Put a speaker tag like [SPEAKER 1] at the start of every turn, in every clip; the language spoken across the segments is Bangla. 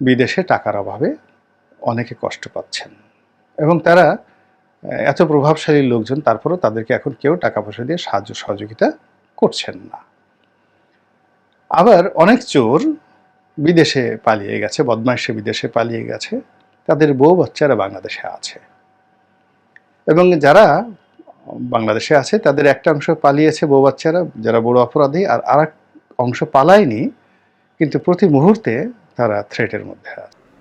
[SPEAKER 1] বিদেশে টাকার অভাবে অনেকে কষ্ট পাচ্ছেন। এবং তারা এত প্রভাবশালী লোকজন, তারপরেও তাদেরকে এখন কেউ টাকা পয়সা দিয়ে সাহায্য সহযোগিতা করছেন না। আবার অনেক চোর বিদেশে পালিয়ে গেছে, বদমাইশে বিদেশে পালিয়ে গেছে। তাদের বউ বাচ্চারা বাংলাদেশে আছে। এবং যারা বাংলাদেশে আছে, তাদের একটা অংশ পালিয়েছে বউ বাচ্চারা, যারা বড় অপরাধী, আর আর অংশ পালায়নি। কিন্তু প্রতি মুহূর্তে তারা থ্রেটের মধ্যে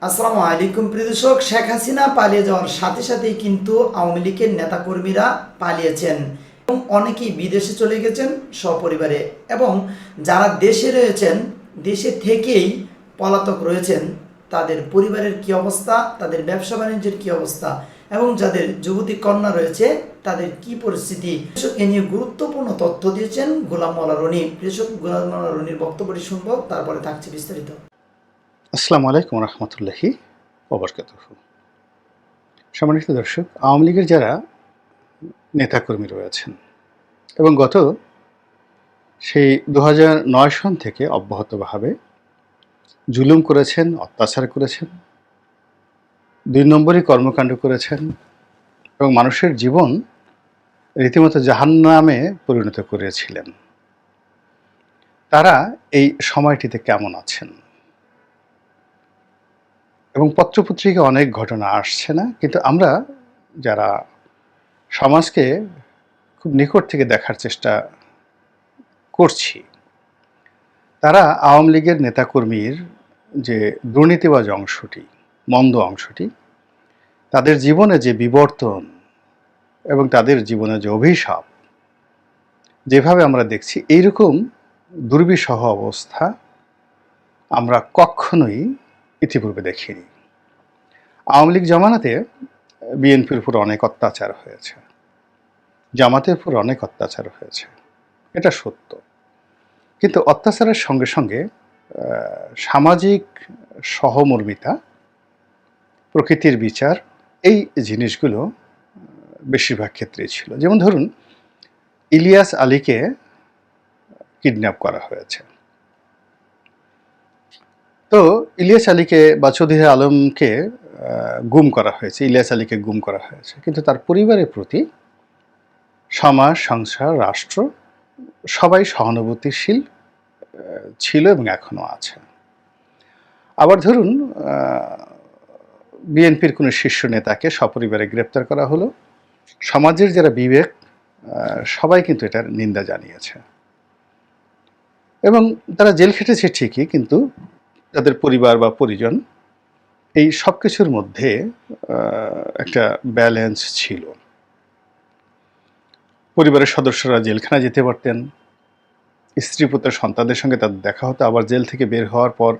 [SPEAKER 2] আসসালামু আলাইকুম প্রিয় দর্শক, শেখ হাসিনা পালিয়ে যাওয়ার সাথে সাথেই কিন্তু আওয়ামী লীগের নেতাকর্মীরা পালিয়েছেন এবং অনেকেই বিদেশে চলে গেছেন সপরিবারে এবং যারা দেশে রয়েছেন, দেশে থেকেই পলাতক রয়েছেন, তাদের পরিবারের কি অবস্থা, তাদের ব্যবসা বাণিজ্যের কি অবস্থা এবং যাদের যুবতী কন্যা রয়েছে, তাদের কি পরিস্থিতি? এ নিয়ে গুরুত্বপূর্ণ তথ্য দিয়েছেন গোলাম মোল্লা রনি। কৃষক গোলাম মোল্লা রনির বক্তব্যটি শুনব, তারপরে থাকছে বিস্তারিত।
[SPEAKER 1] আসসালামু আলাইকুম রহমতুল্লাহি ওবরকাত সম্মানিত দর্শক, আওয়ামী লীগের যারা নেতাকর্মী রয়েছেন এবং গত সেই দু নয় সন থেকে অব্যাহতভাবে জুলুম করেছেন, অত্যাচার করেছেন, দুই নম্বরই কর্মকাণ্ড করেছেন এবং মানুষের জীবন রীতিমতো জাহান্নামে পরিণত করেছিলেন। তারা এই সময়টিতে কেমন আছেন? এবং পত্রপত্রিকা অনেক ঘটনা আসছে না, কিন্তু আমরা যারা সমাজকে খুব নিকট থেকে দেখার চেষ্টা করছি, তারা আওয়ামী লীগের নেতাকর্মীর যে দুর্নীতিবাজ অংশটি, মন্দ অংশটি, তাদের জীবনে যে বিবর্তন এবং তাদের জীবনে যে অভিশাপ, যেভাবে আমরা দেখছি, এইরকম দুর্বিষহ অবস্থা আমরা কখনোই ইতিপূর্বে দেখিনি। আওয়ামী লীগ জামানাতে বিএনপির উপর অনেক অত্যাচার হয়েছে। জামাতের উপর অনেক অত্যাচার হয়েছে। এটা সত্য। কিন্তু অত্যাচারের সঙ্গে সঙ্গে সামাজিক সহমর্মিতা, প্রকৃতির বিচার, এই জিনিসগুলো বেশিরভাগ ক্ষেত্রেই ছিল। যেমন ধরুন, ইলিয়াস আলীকে কিডন্যাপ করা হয়েছে। তো ইলিয়াস আলীকে বা চৌধুরী আলমকে গুম করা হয়েছে, ইলিয়াস আলীকে গুম করা হয়েছে। কিন্তু তার পরিবারের প্রতি সমাজ, সংসার, রাষ্ট্র সবাই সহানুভূতিশীল ছিল এবং এখনও আছে। আবার ধরুন বিএনপির কোনো শীর্ষ নেতাকে সপরিবারে গ্রেপ্তার করা হলো। সমাজের যারা বিবেক সবাই কিন্তু এটার নিন্দা জানিয়েছে। এবং তারা জেল খেটেছে ঠিকই, কিন্তু তাদের পরিবার বা পরিজন, এই সব কিছুর মধ্যে একটা ব্যালেন্স ছিল। পরিবারের সদস্যরা জেলখানায় যেতে পারতেন, স্ত্রী, পুত্র, সন্তানদের সঙ্গে তাদের দেখা হতো, আবার জেল থেকে বের হওয়ার পর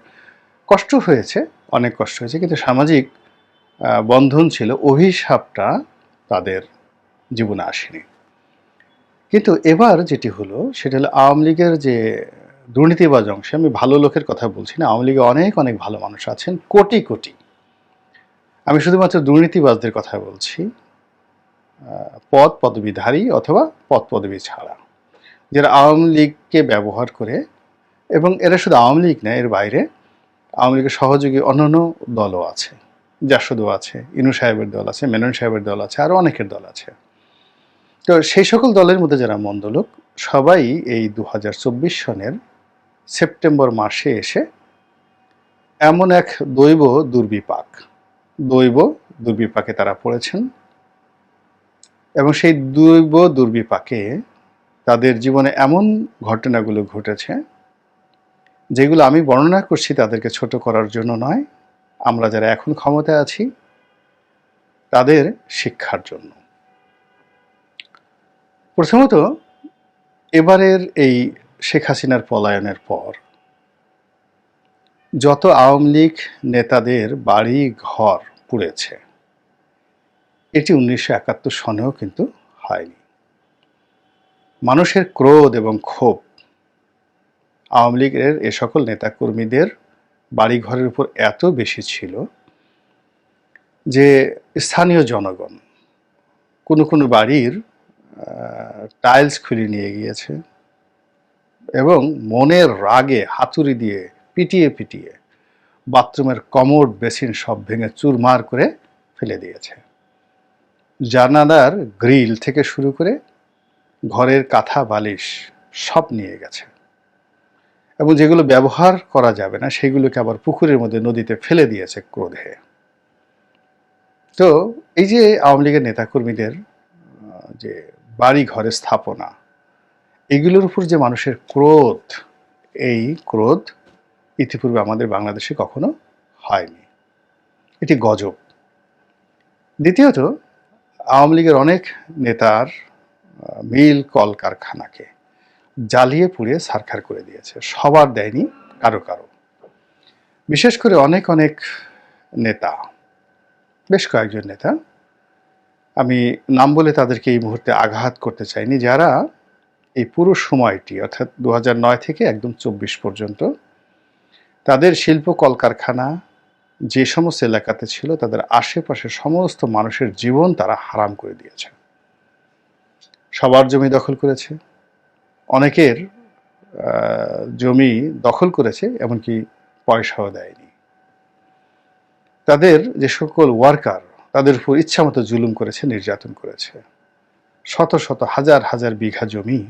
[SPEAKER 1] কষ্ট হয়েছে, অনেক কষ্ট হয়েছে, কিন্তু সামাজিক বন্ধন ছিল, অভিশাপটা তাদের জীবনে আসেনি। কিন্তু এবার যেটি হলো, সেটা হলো আওয়ামী লীগের যে দুর্নীতিবাজ অংশে আমি ভালো লোকের কথা বলছি না। আওয়ামী লীগে অনেক অনেক ভালো মানুষ আছেন, কোটি কোটি। আমি শুধুমাত্র দুর্নীতিবাজদের কথা বলছি পদ পদবীধারী অথবা পদ পদবী ছাড়া, যারা আওয়ামী লীগকে ব্যবহার করে, এবং এরা শুধু আওয়ামী লীগ না, এর বাইরে আওয়ামী লীগের সহযোগী অন্যান্য দলও আছে। জাসদও আছে, ইনু সাহেবের দল আছে, মেনন সাহেবের দল আছে আরও অনেকের দল আছে। তো সেই সকল দলের মধ্যে যারা মন্দ লোক, সবাই এই দু হাজার চব্বিশ সনের সেপ্টেম্বর মাসে এসে এমন এক দৈব দুর্বিপাক, দৈব দুর্বিপাকে তারা পড়েছেন এবং সেই দৈব দুর্বিপাকে তাদের জীবনে এমন ঘটনাগুলো ঘটেছে যেগুলো আমি বর্ণনা করছি তাদেরকে ছোট করার জন্য নয়। আমরা যারা এখন ক্ষমতায় আছি, তাদের শিক্ষার জন্য। প্রথমত, এবারের এই শেখ হাসিনার পলায়নের পর, যত আওয়ামী লীগ নেতাদের বাড়ি ঘর পুড়েছে, এটি উনিশশো একাত্তর সনেও কিন্তু হয়নি। মানুষের ক্রোধ এবং ক্ষোভ, আওয়ামী লীগের এ সকল নেতাকর্মীদের বাড়িঘরের উপর এত বেশি ছিল যে স্থানীয় জনগণ, কোনো কোনো বাড়ির টাইলস খুলে নিয়ে গিয়েছে এবং মনের রাগে হাতুড়ি দিয়ে পিটিয়ে পিটিয়ে বাথরুমের কমোড বেসিন সব ভেঙে চুরমার করে ফেলে দিয়েছে। জানালার গ্রিল থেকে শুরু করে ঘরের কাঁথা, বালিশ সব নিয়ে গেছে। এবং যেগুলো ব্যবহার করা যাবে না, সেগুলোকে আবার পুকুরের মধ্যে, নদীতে ফেলে দিয়েছে ক্রোধে। তো এই যে আওয়ামী লীগের নেতাকর্মীদের যে বাড়ি ঘরের স্থাপনা এগুলোর উপর যে মানুষের ক্রোধ, এই ক্রোধ ইতিপূর্বে আমাদের বাংলাদেশে কখনো হয়নি। এটি গজব। দ্বিতীয়ত, আওয়ামী লীগের অনেক নেতার মিল কল কারখানাকে জ্বালিয়ে পুড়িয়ে সারখার করে দিয়েছে। সবার দেয়নি কারও কারও। বিশেষ করে অনেক অনেক নেতা, বেশ কয়েকজন নেতা, আমি নাম বলে তাদেরকে এই মুহূর্তে আঘাত করতে চাইনি, যারা এই পুরো সময়টি, অর্থাৎ দু থেকে একদম চব্বিশ পর্যন্ত, তাদের শিল্প কলকারখানা, যে সমস্ত এলাকাতে ছিল, তাদের আশেপাশে সমস্ত মানুষের জীবন তারা হারাম করে দিয়েছে। সবার জমি দখল করেছে, অনেকের জমি দখল করেছে, এমনকি পয়সাও দেয়নি। তাদের যে সকল ওয়ার্কার তাদের উপর ইচ্ছামতো জুলুম করেছে, নির্যাতন করেছে। শত শত, হাজার হাজার বিঘা জমি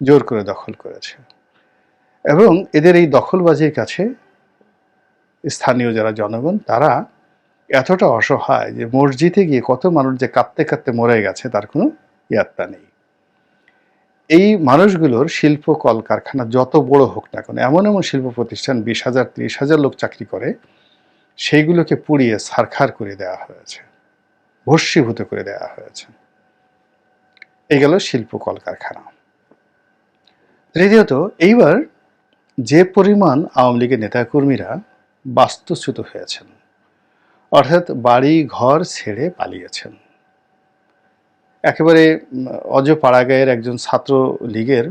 [SPEAKER 1] জোর করে দখল করেছে। এবং এদের এই দখলবাজির কাছে স্থানীয় যারা জনগণ, তারা এতটা অসহায় যে মসজিদে গিয়ে কত মানুষ যে কাঁদতে কাঁদতে মরে গেছে, তার কোনো ইয়াত্তা নেই। এই মানুষগুলোর শিল্প কলকারখানা যত বড় হোক না কেন, এমন এমন শিল্প প্রতিষ্ঠান বিশ হাজার, ত্রিশ হাজার লোক চাকরি করে, সেইগুলোকে পুড়িয়ে সারখার করে দেওয়া হয়েছে, ভস্মীভূত করে দেওয়া হয়েছে। এই গেল শিল্প কলকারখানা। তৃতীয়ত এইবার যে পরিমাণ আওয়ামী লীগের নেতাকর্মীরা বাস্তুচ্যুত হয়েছেন, অর্থাৎ বাড়ি ঘর ছেড়ে পালিয়েছেন। একেবারে অজ পাড়াগাঁয়ের একজন ছাত্র লীগের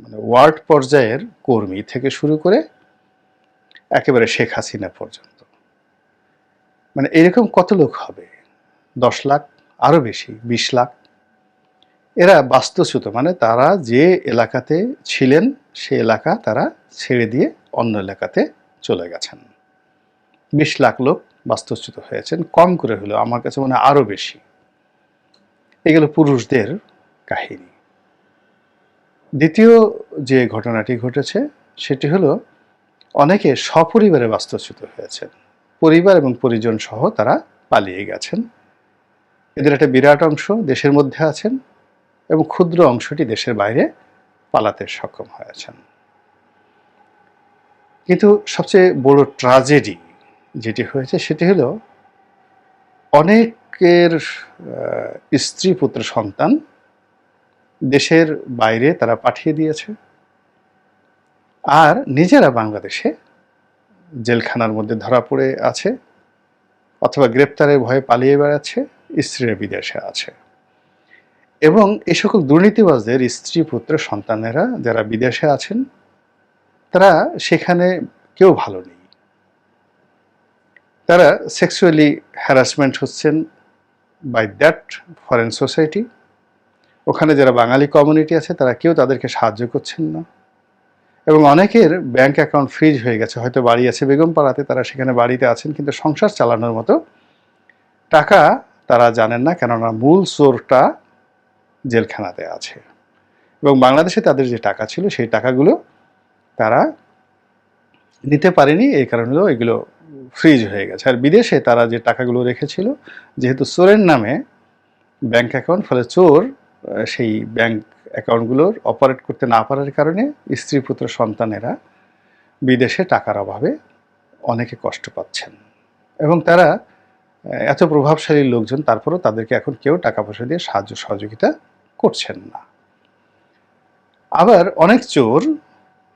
[SPEAKER 1] মানে ওয়ার্ড পর্যায়ের কর্মী থেকে শুরু করে একেবারে শেখ হাসিনা পর্যন্ত। মানে এরকম কত লোক হবে? দশ লাখ আরও বেশি, বিশ লাখ? এরা বাস্তুচ্যুত মানে তারা যে এলাকাতে ছিলেন, সে এলাকা তারা ছেড়ে দিয়ে অন্য এলাকাতে চলে গেছেন। বিশ লাখ লোক বাস্তুচ্যুত হয়েছেন, কম করে হলেও, আমার কাছে মনে হয় আরও বেশি। এগুলো পুরুষদের কাহিনী। দ্বিতীয় যে ঘটনাটি ঘটেছে, সেটি হলো অনেকে সপরিবারে বাস্তুচ্যুত হয়েছেন। পরিবার এবং পরিজন সহ তারা পালিয়ে গেছেন। এদের একটা বিরাট অংশ দেশের মধ্যে আছেন এবং ক্ষুদ্র অংশটি দেশের বাইরে পালাতে সক্ষম হয়েছেন। কিন্তু সবচেয়ে বড় ট্রাজেডি যেটি হয়েছে সেটি হলো অনেকের স্ত্রী পুত্র সন্তান দেশের বাইরে তারা পাঠিয়ে দিয়েছে আর নিজেরা বাংলাদেশে জেলখানার মধ্যে ধরা পড়ে আছে অথবা গ্রেপ্তারের ভয়ে পালিয়ে বেড়াচ্ছে, স্ত্রীরা বিদেশে আছে। এবং এই সকল দুর্নীতিবাজদের স্ত্রী, পুত্র, সন্তানেরা যারা বিদেশে আছেন, তারা সেখানে কেউ ভালো নেই। তারা সেক্সুয়ালি হ্যারাসমেন্ট হচ্ছেন বাই দ্যাট ফরেন সোসাইটি ওখানে যারা বাঙালি কমিউনিটি আছে, তারা কেউ তাদেরকে সাহায্য করছেন না। এবং অনেকের ব্যাংক অ্যাকাউন্ট ফ্রিজ হয়ে গেছে। হয়তো বাড়ি আছে বেগম পাড়াতে তারা সেখানে বাড়িতে আছেন, কিন্তু সংসার চালানোর মতো টাকা তারা জানেন না, কেননা মূল সোরটা জেলখানাতে আছে। এবং বাংলাদেশে তাদের যে টাকা ছিল, সেই টাকাগুলো তারা নিতে পারেনি। এই কারণে এগুলো ফ্রিজ হয়ে গেছে। আর বিদেশে তারা যে টাকাগুলো রেখেছিল, যেহেতু চোরের নামে ব্যাংক অ্যাকাউন্ট, ফলে চোর সেই ব্যাংক অ্যাকাউন্টগুলোর অপারেট করতে না পারার কারণে স্ত্রী, পুত্র, সন্তানেরা বিদেশে টাকার অভাবে অনেকে কষ্ট পাচ্ছেন। এবং তারা এত প্রভাবশালী লোকজন, তারপরেও তাদেরকে এখন কেউ টাকা পয়সা দিয়ে সাহায্য সহযোগিতা করছেন না। আবার অনেক চোর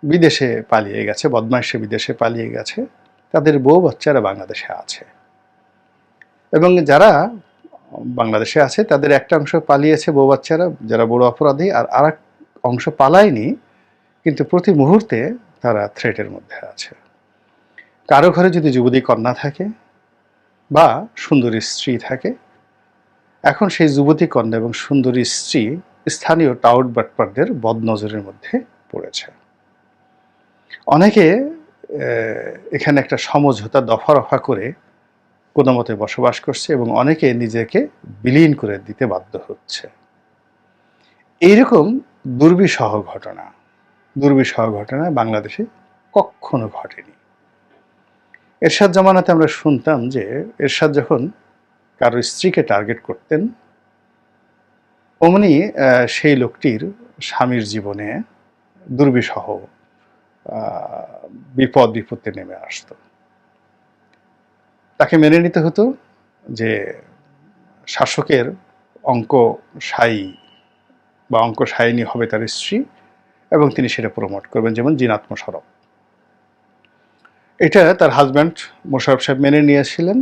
[SPEAKER 1] বিদেশে পালিয়ে গেছে, বদমাইশে বিদেশে পালিয়ে গেছে। তাদের বউ বাচ্চারা বাংলাদেশে আছে। এবং যারা বাংলাদেশে আছে, তাদের একটা অংশ পালিয়েছে বউ বাচ্চারা, যারা বড় অপরাধী, আর আর অংশ পালায়নি, কিন্তু প্রতি মুহূর্তে তারা থ্রেটের মধ্যে আছে। কারও ঘরে যদি যুবতী কন্যা থাকে বা সুন্দরী স্ত্রী থাকে এখন সেই যুবতী কন্যা এবং সুন্দরী স্ত্রী স্থানীয় টাউট বাটপারদের বদনজরের মধ্যে পড়েছে। অনেকে এখানে একটা সমঝোতা দফা রফা করে কোনো মতে বসবাস করছে এবং অনেকে নিজেকে বিলীন করে দিতে বাধ্য হচ্ছে। এইরকম দুর্বিষহ ঘটনা দুর্বিষহ ঘটনা বাংলাদেশে কখনো ঘটেনি। এরশাদ জামানাতে আমরা শুনতাম যে, এরশাদ যখন কারও স্ত্রীকে টার্গেট করতেন, অমনি সেই লোকটির স্বামীর জীবনে দুর্বিষহ বিপদ বিপত্তি নেমে আসতো। তাকে মেনে নিতে হতো যে শাসকের অঙ্ক সাই বা অঙ্ক সায়নী হবে তার স্ত্রী এবং তিনি সেটা প্রমোট করবেন, যেমন জিনাত মোশারফ এটা তার হাজব্যান্ড মোশারফ সাহেব মেনে নিয়েছিলেন।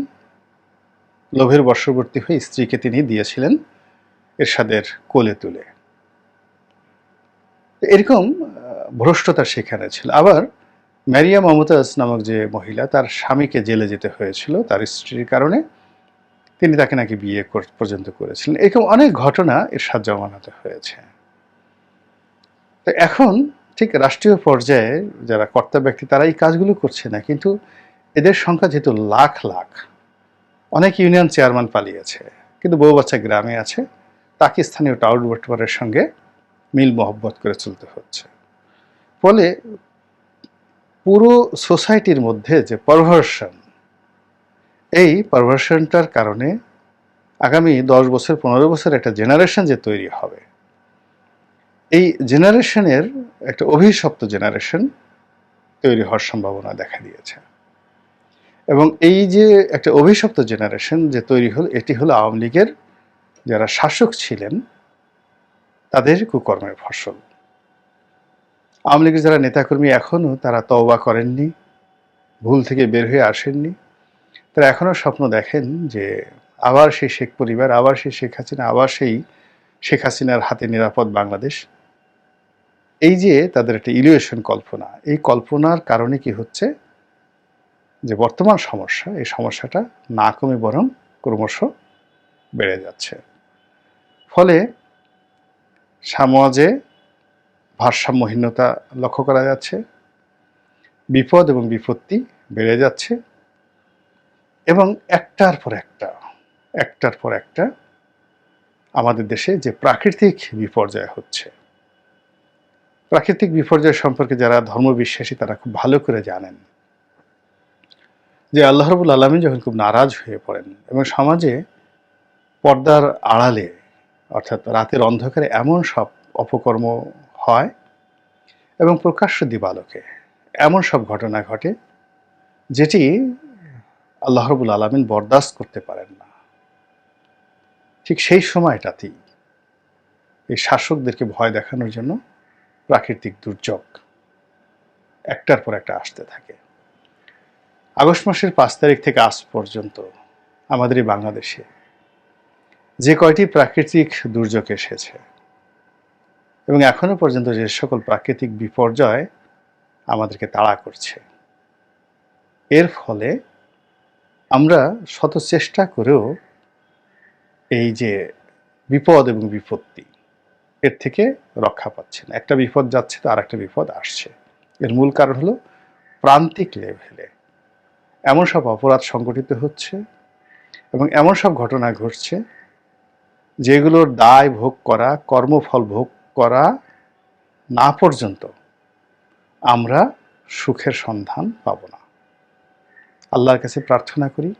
[SPEAKER 1] লোভের বর্ষবর্তী হয়ে স্ত্রীকে তিনি দিয়েছিলেন এরশাদের কোলে তুলে। এরকম ভ্রষ্টতা সেখানে ছিল। আবার ম্যারিয়া মমতাজ নামক যে মহিলা, তার স্বামীকে জেলে যেতে হয়েছিল, তার স্ত্রীর কারণে তিনি তাকে নাকি বিয়ে পর্যন্ত করেছিলেন। এরকম অনেক ঘটনা এরশাদ জমানাতে হয়েছে। তো এখন ঠিক রাষ্ট্রীয় পর্যায়ে যারা কর্তা ব্যক্তি, তারা এই কাজগুলো করছে না, কিন্তু এদের সংখ্যা যেহেতু লাখ লাখ অনেক ইউনিয়ন চেয়ারম্যান পালিয়েছে, কিন্তু বউ বাচ্চা গ্রামে আছে, তাকে স্থানীয় টাউট বটবারের সঙ্গে মিল মহব্বত করে চলতে হচ্ছে। ফলে পুরো সোসাইটির মধ্যে যে পারভার্সন এই পারভার্সনটার কারণে আগামী দশ বছর, পনেরো বছর একটা জেনারেশন যে তৈরি হবে, এই জেনারেশনের একটা অভিশপ্ত জেনারেশন তৈরি হওয়ার সম্ভাবনা দেখা দিয়েছে। এবং এই যে একটা অভিশপ্ত জেনারেশন যে তৈরি হলো, এটি হলো আওয়ামী লীগের যারা শাসক ছিলেন, তাদের কুকর্মের ফসল। আওয়ামী লীগের যারা নেতাকর্মী এখনও তারা তওবা করেননি, ভুল থেকে বের হয়ে আসেননি। তারা এখনও স্বপ্ন দেখেন যে আবার সেই শেখ পরিবার, আবার সেই শেখ হাসিনা, আবার সেই শেখ হাসিনার হাতে নিরাপদ বাংলাদেশ। এই যে তাদের একটা ইলিউশন কল্পনা, এই কল্পনার কারণে কি হচ্ছে? যে বর্তমান সমস্যা, এই সমস্যাটা না কমে বরং ক্রমশ বেড়ে যাচ্ছে। ফলে সমাজে ভারসাম্যহীনতা লক্ষ্য করা যাচ্ছে, বিপদ এবং বিপত্তি বেড়ে যাচ্ছে এবং একটার পর একটা, একটার পর একটা আমাদের দেশে যে প্রাকৃতিক বিপর্যয় হচ্ছে। প্রাকৃতিক বিপর্যয় সম্পর্কে যারা ধর্মবিশ্বাসী তারা খুব ভালো করে জানেন। যে আল্লাহ রবুল আলমী যখন খুব নারাজ হয়ে পড়েন এবং সমাজে পর্দার আড়ালে, অর্থাৎ রাতের অন্ধকারে এমন সব অপকর্ম হয় এবং প্রকাশ্য দিবালোকে এমন সব ঘটনা ঘটে যেটি আল্লাহ রবুল আলমিন বরদাস্ত করতে পারেন না। ঠিক সেই সময়টাতেই এই শাসকদেরকে ভয় দেখানোর জন্য প্রাকৃতিক দুর্যোগ একটার পর একটা আসতে থাকে। আগস্ট মাসের পাঁচ তারিখ থেকে আজ পর্যন্ত আমাদের এই বাংলাদেশে যে কয়টি প্রাকৃতিক দুর্যোগ এসেছে এবং এখনও পর্যন্ত যে সকল প্রাকৃতিক বিপর্যয় আমাদেরকে তাড়া করছে, এর ফলে আমরা শত চেষ্টা করেও এই যে বিপদ এবং বিপত্তি, এর থেকে রক্ষা পাচ্ছেন একটা বিপদ যাচ্ছে তো আর একটা বিপদ আসছে। এর মূল কারণ হলো প্রান্তিক লেভেলে এমন সব অপরাধ সংগঠিত হচ্ছে এবং এমন সব ঘটনা ঘটছে যেগুলোর দায় ভোগ করা, কর্মফল ভোগ করা না পর্যন্ত আমরা সুখের সন্ধান পাব না। আল্লাহর কাছে প্রার্থনা করি,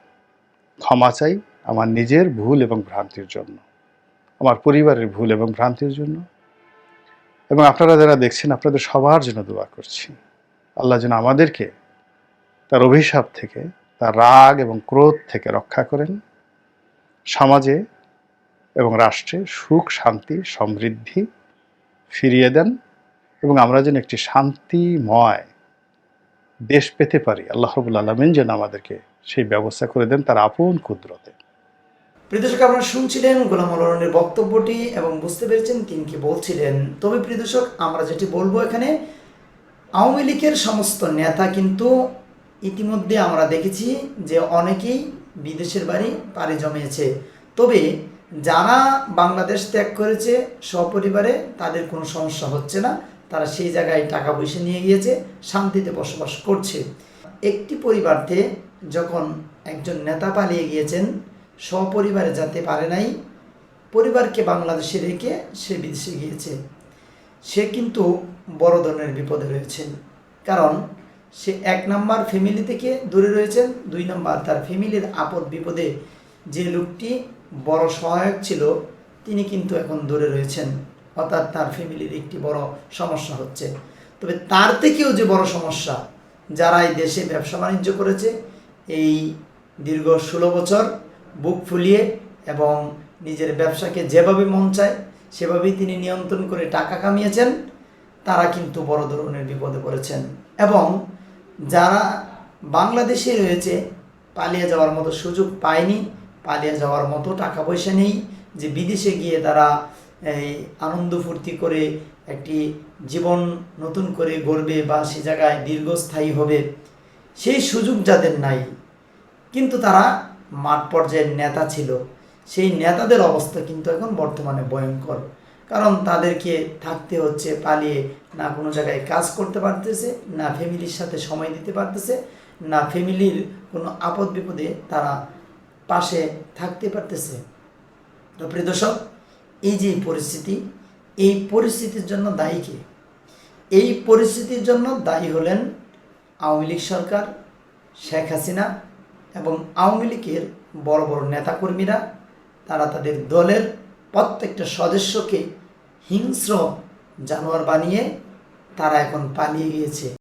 [SPEAKER 1] ক্ষমা চাই আমার নিজের ভুল এবং ভ্রান্তির জন্য, আমার পরিবারের ভুল এবং ভ্রান্তির জন্য। এবং আপনারা যারা দেখছেন, আপনাদের সবার জন্য দোয়া করছি। আল্লাহ যেন আমাদেরকে তার অভিশাপ থেকে, তার রাগ এবং ক্রোধ থেকে রক্ষা করেন। সমাজে এবং রাষ্ট্রে সুখ, শান্তি, সমৃদ্ধি ফিরিয়ে দেন এবং আমরা যেন একটি শান্তিময় দেশ পেতে পারি। আল্লাহ রবুল আলমিন যেন আমাদেরকে সেই ব্যবস্থা করে দেন তার আপন কুদরতে।
[SPEAKER 2] প্রিয় দর্শক, আপনারা শুনছিলেন গোলাম আলোড়নের বক্তব্যটি এবং বুঝতে পেরেছেন তিনি কি বলছিলেন। তবে প্রিয় দর্শক, আমরা যেটি বলব এখানে, আওয়ামী লীগের সমস্ত নেতা কিন্তু ইতিমধ্যে আমরা দেখেছি যে অনেকেই বিদেশের বাড়ি পাড়ি জমিয়েছে। তবে যারা বাংলাদেশ ত্যাগ করেছে, সপরিবারে তাদের কোনো সমস্যা হচ্ছে না। তারা সেই জায়গায় টাকা পয়সা নিয়ে গিয়েছে, শান্তিতে বসবাস করছে। একটি পরিবারতে যখন একজন নেতা পালিয়ে গিয়েছেন, সপরিবারে যেতে পারে নাই, পরিবারকে বাংলাদেশে রেখে সে বিদেশে গিয়েছে। সে কিন্তু বড় ধরনের বিপদে রয়েছেন কারণ সে এক নাম্বার ফ্যামিলি থেকে দূরে রয়েছেন, দুই নাম্বার তার ফ্যামিলির আপদ বিপদে যে লোকটি বড় সহায়ক ছিল, তিনি কিন্তু এখন দূরে রয়েছেন। অর্থাৎ তার ফ্যামিলির একটি বড় সমস্যা হচ্ছে। তবে তার থেকেও যে বড় সমস্যা, যারা এই দেশে ব্যবসা বাণিজ্য করেছে, এই দীর্ঘ ষোলো বছর বুক ফুলিয়ে এবং নিজের ব্যবসাকে যেভাবে মন চায়, সেভাবেই তিনি নিয়ন্ত্রণ করে টাকা কামিয়েছেন, তারা কিন্তু বড় ধরনের বিপদে পড়েছেন। এবং যারা বাংলাদেশে রয়েছে, পালিয়ে যাওয়ার মতো সুযোগ পায়নি, পালিয়ে যাওয়ার মতো টাকা পয়সা নেই যে বিদেশে গিয়ে তারা এই আনন্দ ফুর্তি করে একটি জীবন নতুন করে গড়বে বা সে জায়গায় দীর্ঘস্থায়ী হবে, সেই সুযোগ যাদের নাই। কিন্তু তারা মাঠ পর্যায়ের নেতা ছিল। সেই নেতাদের অবস্থা কিন্তু এখন বর্তমানে ভয়ঙ্কর। কারণ তাদেরকে থাকতে হচ্ছে, পালিয়ে না কোনো জায়গায় কাজ করতে পারতেছে, না ফ্যামিলির সাথে সময় দিতে পারতেছে, না ফ্যামিলির কোনো আপদ বিপদে তারা পাশে থাকতে পারতেছে। তো প্রিয় দর্শক, এই যে পরিস্থিতি, এই পরিস্থিতির জন্য দায়ী কে? এই পরিস্থিতির জন্য দায়ী হলেন আওয়ামী লীগ সরকার, শেখ হাসিনা এবং আওয়ামী লীগের বড় বড় নেতাকর্মীরা, তারা তাদের দলের প্রত্যেকটা সদস্যকে হিংস্র জানোয়ার বানিয়ে তারা এখন পালিয়ে গিয়েছে।